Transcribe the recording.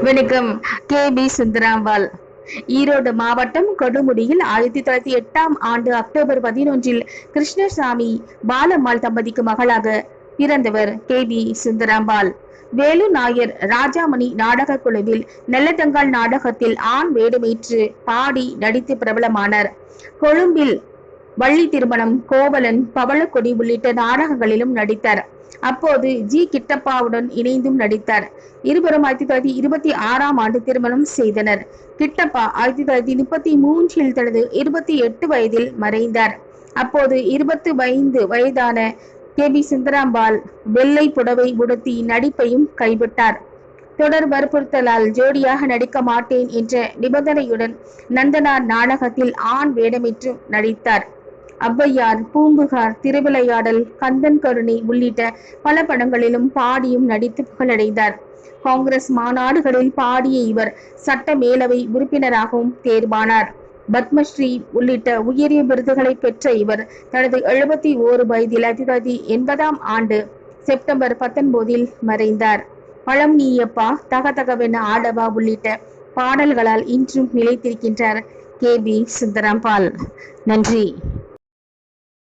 வணக்கம். K. P. Sundarambal. Erode மாவட்டம் கொடுமுடியில் ஆயிரத்தி தொள்ளாயிரத்தி எட்டாம் ஆண்டு அக்டோபர் பதினொன்றில் கிருஷ்ணசாமி பாலம்மாள் தம்பதிக்கு மகளாக பிறந்தவர் கே. பி. சுந்தராம்பாள். வேலு நாயர் ராஜாமணி நாடக குழுவில் நெல்லத்தங்கால் நாடகத்தில் ஆண் வேடமேற்று பாடி நடித்து பிரபலமானார். கொழும்பில் வள்ளி திருமணம் கோவலன் பவளக்கொடி உள்ளிட்ட நாடகங்களிலும் நடித்தார். அப்போது ஜி. கிட்டப்பாவுடன் இணைந்தும் நடித்தார். இருவரும் ஆயிரத்தி தொள்ளாயிரத்தி இருபத்தி ஆறாம் ஆண்டு திருமணம் செய்தனர். கிட்டப்பா ஆயிரத்தி தொள்ளாயிரத்தி முப்பத்தி மூன்றில் தனது இருபத்தி எட்டு வயதில் மறைந்தார். அப்போது இருபத்தி ஐந்து வயதான கே. பி சுந்தராம்பால் வெள்ளை புடவை உடுத்தி நடிப்பையும் கைவிட்டார். தொடர் வற்புறுத்தலால் ஜோடியாக நடிக்க மாட்டேன் என்ற நிபந்தனையுடன் நந்தனார் நாடகத்தில் ஆண் வேடமிட்டு நடித்தார். ஔவையார் பூம்புகார் திருவிளையாடல் கந்தன் கருணை உள்ளிட்ட பல படங்களிலும் பாடியும் நடித்து புகழடைந்தார். காங்கிரஸ் மாநாடுகளில் பாடிய இவர் சட்ட மேலவை உறுப்பினராகவும் தேர்வானார். பத்மஸ்ரீ உள்ளிட்ட உயரிய விருதுகளை பெற்ற இவர் தனது எழுபத்தி ஓரு வயதில் ஆயிரத்தி தொள்ளாயிரத்தி எண்பதாம் ஆண்டு செப்டம்பர் பத்தொன்பதில் மறைந்தார். பழம் நீயப்பா தகதகவென ஆடவா உள்ளிட்ட பாடல்களால் இன்றும் நிலைத்திருக்கின்றார் கே. பி. சுந்தரம்பால் நன்றி.